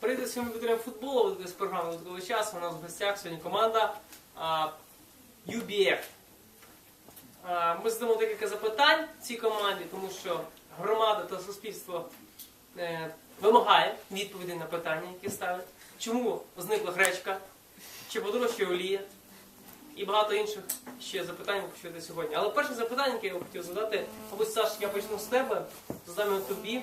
Привіт всім любителям футболу, з програми «Додатковий час». У нас в гостях сьогодні команда а, UBF. А, ми задамо декілька запитань цій команді, тому що громада та суспільство е, вимагає відповідей на питання, які ставлять. Чому зникла гречка? Чи подорожчає олія? І багато інших ще запитань ви почуєте сьогодні. Але перше запитання, яке я хотів задати, мабуть, Саш, я почну з тебе, задам його тобі.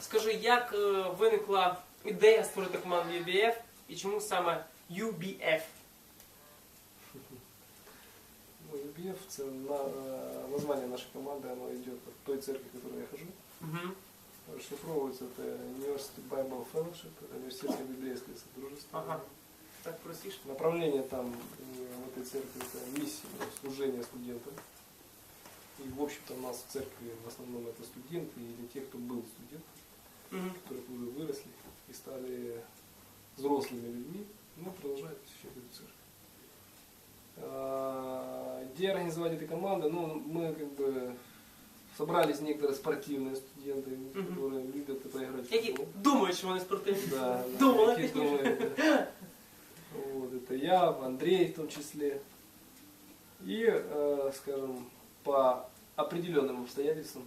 Скажи, як е, виникла ідея створити команду UBF і чому саме UBF? Ну, UBF це на, э, название нашей команды, оно идет от той церкви, в которой я хожу. Угу. Расшифровывается это University Bible Fellowship, это университетское библейское содружество. Ага. Так простіше. Направление там э, в этой церкви это миссия, служение студентам. И, в общем-то, у нас в церкви в основном это студенты или те, кто был студентом, Угу. которые уже выросли и стали взрослыми людьми, но продолжают посещать эту церковь. А, Идея организовать этой команды, ну, мы как бы собрались некоторые спортивные студенты, Мгм. которые любят поиграть в Які футбол. думають, що вони спортивні. Да, да, Думала, какие думают, да. Вот, это я, Андрей в том числе. И, э, скажем, по определенным обстоятельствам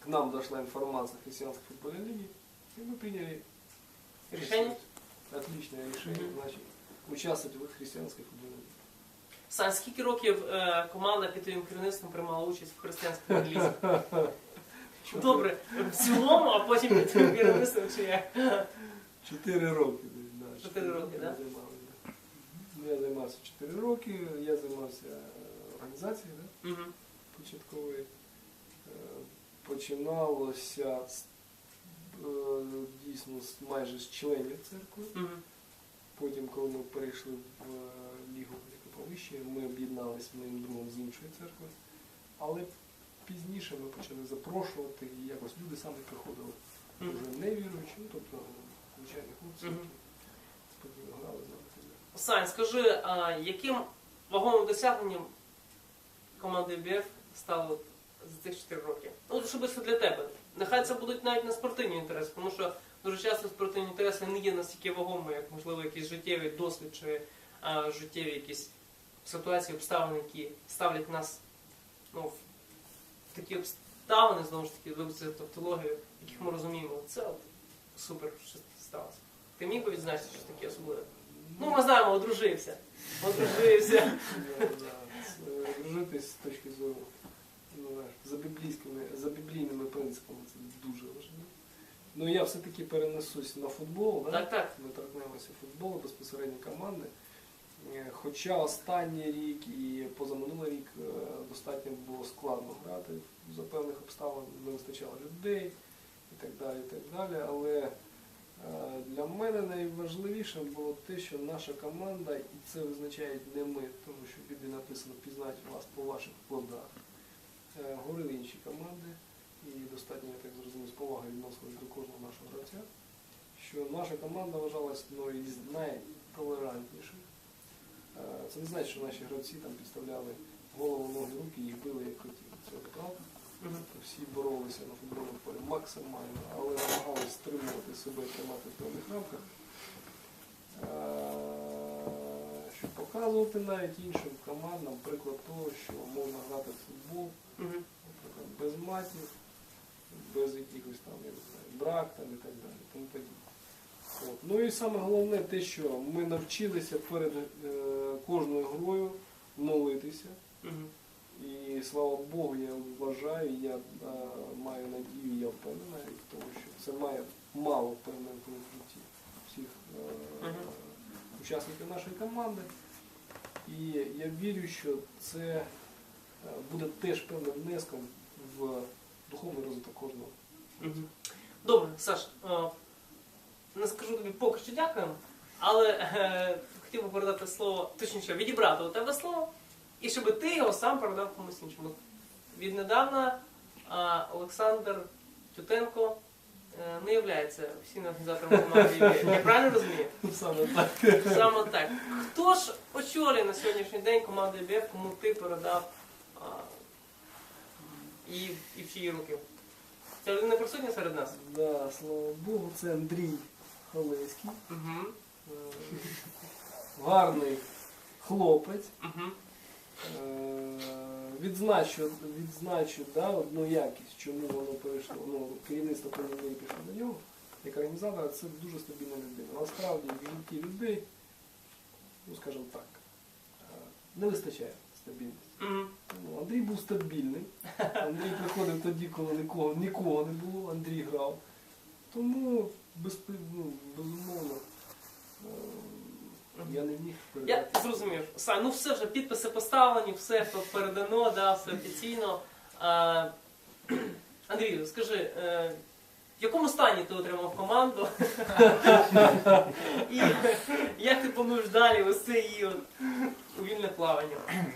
к нам дошла информация о христианской футбольной лиге, и мы приняли Решение? Отличное решение, значит, участвовать в христианской футбольной лиге. Сань, скільки років е, команда під твоїм керівництвом приймала участь в християнському лізі? Добре, в цілому, а потім під твоїм керівництвом чи як? Чотири роки. Да, Чотири роки, да. Ну, Я займався 4 роки, я займався організацією да, початкової. Починалося з, е, дійсно з майже з членів церкви. Потім, коли ми перейшли в е, лігу яка повище, ми об'єдналися моїм другом з іншої церкви. Але пізніше ми почали запрошувати і якось люди самі приходили вже не віруючі, ну, тобто звичайні хлопці, Мгм. які спокійно грали з нами. Сань, скажи, а яким вагомим досягненням команди БФ стало за цих 4 роки? Ну, особисто для тебе. Нехай це будуть навіть не спортивні інтереси, тому що дуже часто спортивні інтереси не є настільки вагомими, як можливо якийсь життєвий досвід чи а, життєві якісь ситуації, обставини, які ставлять нас ну, в такі обставини, знову ж таки, вибачте за тавтологію, яких ми розуміємо. Це от супер, що сталося. Ти міг би відзначити, що таке особливе? Ну, ми знаємо, одружився. Одружився. С- е, Дружити з точки зору ну, за біблійськими, за біблійними принципами це дуже важливо. Ну я все-таки перенесусь на футбол, да? Так, так. ми торкнемося футболу, безпосередньо команди. Е, Хоча останній рік і позаминулий рік е, достатньо було складно грати за певних обставин, не вистачало людей і так далі. і так далі. Але е, для мене найважливішим було те, що наша команда, і це визначають не ми, тому що в Біблії написано пізнати вас по ваших плодах. Е, Говорили інші команди, і достатньо, я так зрозумів, з повагою відносились до кожного нашого гравця, що наша команда вважалась одною із найтолерантніших. Е, Це не значить, що наші гравці там підставляли голову, ноги, руки і били як хотіли. Це правда. Всі боролися на футбольному полі максимально, але намагалися стримувати себе і тримати в певних рамках. Е, Щоб показувати навіть іншим командам приклад того, що можна грати в футбол, без матів, без якихось там, я не знаю, брак там і так далі. Тому подібне. От. Ну і саме головне те, що ми навчилися перед е, кожною грою молитися. І слава Богу, я вважаю, я е, маю надію, я впевнений тому, що це має мало вплив в житті всіх е, Мгм. учасників нашої команди. І я вірю, що це е, буде теж певним внеском в духовний розвиток кожного. Добре, Саш, е, не скажу тобі поки що дякуємо, але е, хотів би передати слово, точніше, відібрати у тебе слово, і щоб ти його сам передав комусь іншому. Віднедавна е, Олександр Тютенко е, не є офіційним організатором команди. Я правильно розумію? Саме так. Саме так. Хто ж очолює на сьогоднішній день команду ІБФ, кому ти передав і, і в чиї руки? Ця людина присутня серед нас? Да, слава Богу, це Андрій Халецький, Угу. е, гарний хлопець. Угу. Е, Відзначу, відзначу да, одну якість, чому воно перейшло, ну, керівництво прем'єр пішло до нього, як організатора, це дуже стабільна людина. Насправді в житті людей, ну скажімо так, е, не вистачає стабільності. Угу. Ну, Андрій був стабільний. Андрій приходив тоді, коли нікого, нікого не було, Андрій грав. Тому безпи- ну, безумовно е, я не міг Я зрозумів. Сань, ну все вже підписи поставлені, все передано, да, все офіційно. А, Андрію, скажи, е, в якому стані ти отримав команду? І як ти плануєш далі вести її от у вільне плавання?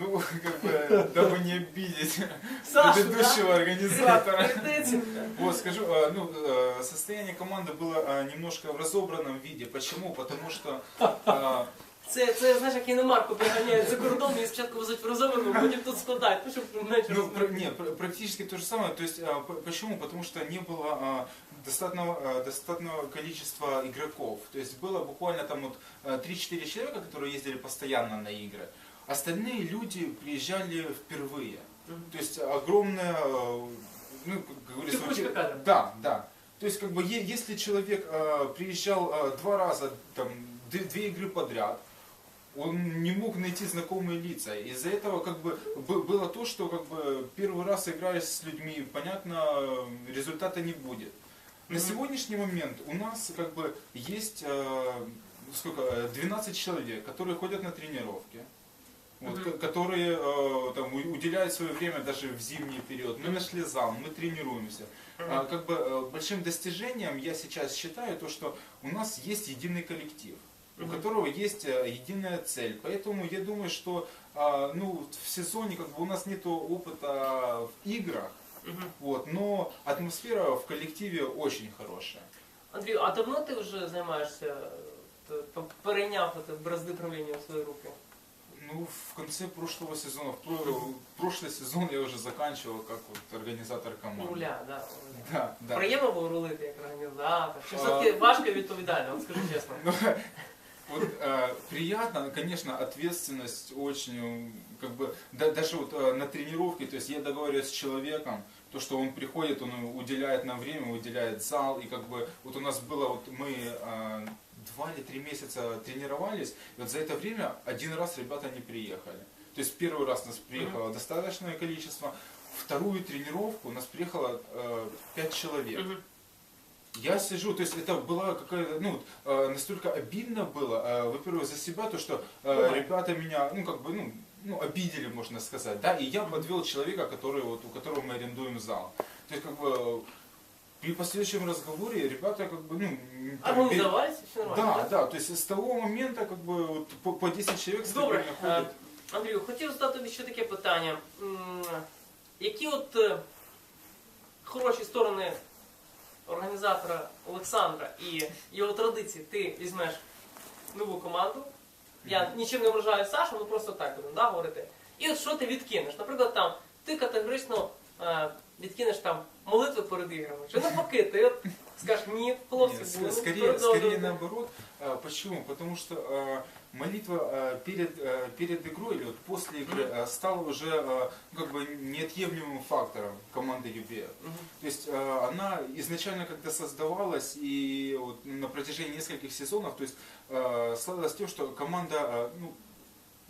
Ну, как бы, дабы не обидеть Сашу, предыдущего организатора. Третицю. Вот, скажу, э, ну, э, состояние команды было э, немножко в разобранном виде. Почему? Потому что э, Це, це знаєш, як іномарку приганяють за кордон, і спочатку везуть в розовину, потім тут складають, ну, щоб менше Ну, про- розмовляти. не, пр- практически то же самое. То есть, а, п- почему? Потому что не было а, достаточного, а, достаточного количества игроков. То есть было буквально там вот а, 3-4 человека, которые ездили постоянно на игры. Остальные люди приезжали впервые. Мгм. То есть огромная, а, ну, как говорится, Текучка вот, кадров. да, да. То есть, как бы, е- если человек а, приезжал а, два раза, там, д- две игры подряд, он не мог найти знакомые лица. Из-за этого как бы было то, что как бы первый раз играешь с людьми, понятно, результата не будет. На сегодняшний момент у нас как бы есть э, сколько, э, 12 человек, которые ходят на тренировки. Вот, ко- которые э, там, уделяют свое время даже в зимний период. Мы нашли зал, мы тренируемся. А, как бы э, большим достижением я сейчас считаю то, что у нас есть единый коллектив, у Мгм. которого есть э, единая цель. Поэтому я думаю, что а, ну, в сезоне как бы у нас нет опыта в играх, Мгм. вот, но атмосфера в коллективе очень хорошая. Андрію, а давно ти вже займаєшся, е, т- т- перейняв от бразди правління в свої руки? Ну, в конце прошлого сезона, в про- прошлый сезон я уже заканчивал как вот организатор команды. Руля, да. руля. Да, да. Приємно було рулити як організатор? Чи А. все-таки важко і відповідально, от скажи чесно. вот э, приятно, конечно, ответственность очень, э, как бы, да- даже вот э, на тренировке, то есть я договариваюсь с человеком, то, что он приходит, он уделяет нам время, уделяет зал, и как бы, вот у нас было, вот мы э, два или три месяца тренировались, и вот за это время один раз ребята не приехали. То есть первый раз нас приехало достаточное количество, вторую тренировку у нас приехало э, пять человек. Мгм. Я сижу, то есть это было какая-то, ну, вот, э, настолько обидно было, э, во-первых, за себя, то, что э, Бывает. ребята меня, ну, как бы, ну, ну, обидели, можно сказать, да, и я подвел человека, который, вот, у которого мы арендуем зал. То есть, как бы, при последующем разговоре ребята, как бы, ну, м, там, Організувалися чи пере- нормально? да, да, то есть с того момента, как бы, вот, по, по 10 человек Добре. стабильно Е, ходят. Андрію, хотів задати тобі ще таке питання. М, Які от е, хороші сторони організатора Олександра і його традиції ти візьмеш нову команду? Я нічим не вражаю Сашу, ну просто так будемо да, говорити. І от що ти відкинеш? Наприклад, там ти категорично е, відкинеш там молитви перед іграми. Чи навпаки, ти от скажеш, ні, хлопці, Нет, будемо ск- скорее, продовжувати». скорее наоборот. А, Почему? Потому что а, молитва а, перед, перед игрой или вот после игры а, стала уже ну, как бы неотъемлемым фактором команды UBF. Мгм. То есть она изначально когда создавалась и вот на протяжении нескольких сезонов, то есть славилась тем, что команда, ну,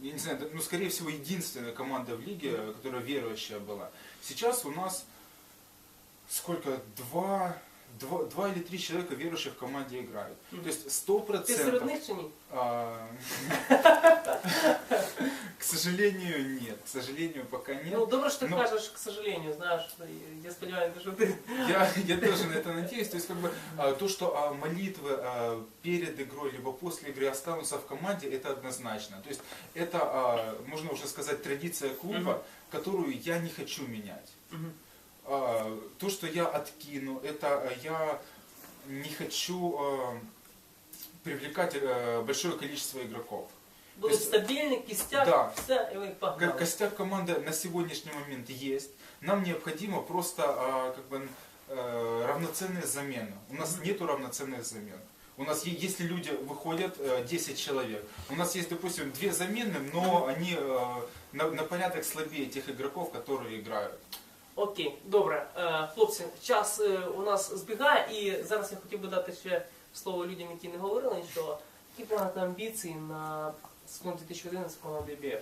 я не знаю, ну, скорее всего, единственная команда в лиге, которая верующая была. Сейчас у нас сколько? Два, два, два или три человека верующих в команде играют. Мгм. То есть сто Ти серед процентов. них чи ні? А, К сожалению, нет. К сожалению, пока нет. Ну, добре, що ти Ну, кажеш, к сожалению, знаєш, я сподіваюся, що ти Я, я тоже на это надеюсь. То есть, как бы, а, то, что а, молитвы а, перед игрой, либо после игры останутся в команде, это однозначно. То есть, это, а, можно уже сказать, традиция клуба, Мгм. которую я не хочу менять. Мгм. А, то, что я откину, это а, я не хочу а, привлекать а, большое количество игроков. Буде То есть- стабільний кістяк, Да. все, і ви Как погнали. костяк команды на сегодняшний момент есть. Нам необходимо просто а, как бы, э, равноценные замены. У нас Мгм. нету равноценных замен. У нас, е- если люди выходят, э, 10 человек, у нас есть, допустим, две замены, но они э, на, на порядок слабее тех игроков, которые играют. Окей, добре. Е, Хлопці, час е, у нас збігає, і зараз я хотів би дати ще слово людям, які не говорили нічого. Які плани амбіції на сезон 2011 команди BF?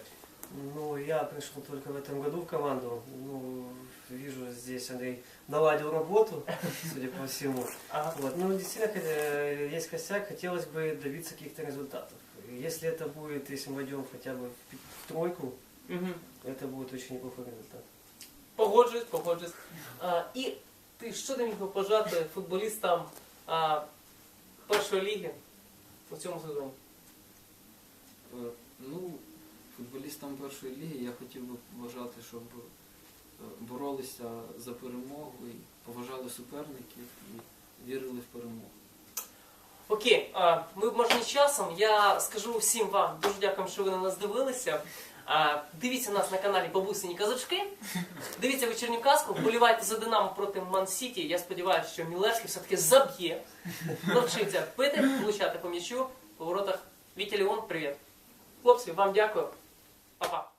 Ну, я пришел только в этом году в команду. Ну, вижу, здесь Андрей наладил работу, судя по всему. Ага. Вот. Ну, действительно, э, есть косяк, хотелось бы добиться каких-то результатов. Если это будет, если мы войдем хотя бы в пи- в тройку, Угу. это будет очень неплохой результат. Погоджуюсь, погоджуюсь. А, і ти що ти міг би пожати футболістам а, першої ліги у цьому сезоні? Е, Ну, футболістам першої ліги я хотів би побажати, щоб е, боролися за перемогу і поважали суперників і вірили в перемогу. Окей, а, ми обмежені часом. Я скажу всім вам дуже дякую, що ви на нас дивилися. Дивіться нас на каналі Бабусині Казачки. Дивіться вечірню казку, вболівайте за Динамо проти Ман Сіті. Я сподіваюся, що Мілешки все-таки заб'є, навчиться пити, влучати по м'ячу, по воротах. Вітя Леон, привіт. Хлопці, вам дякую. Па-па.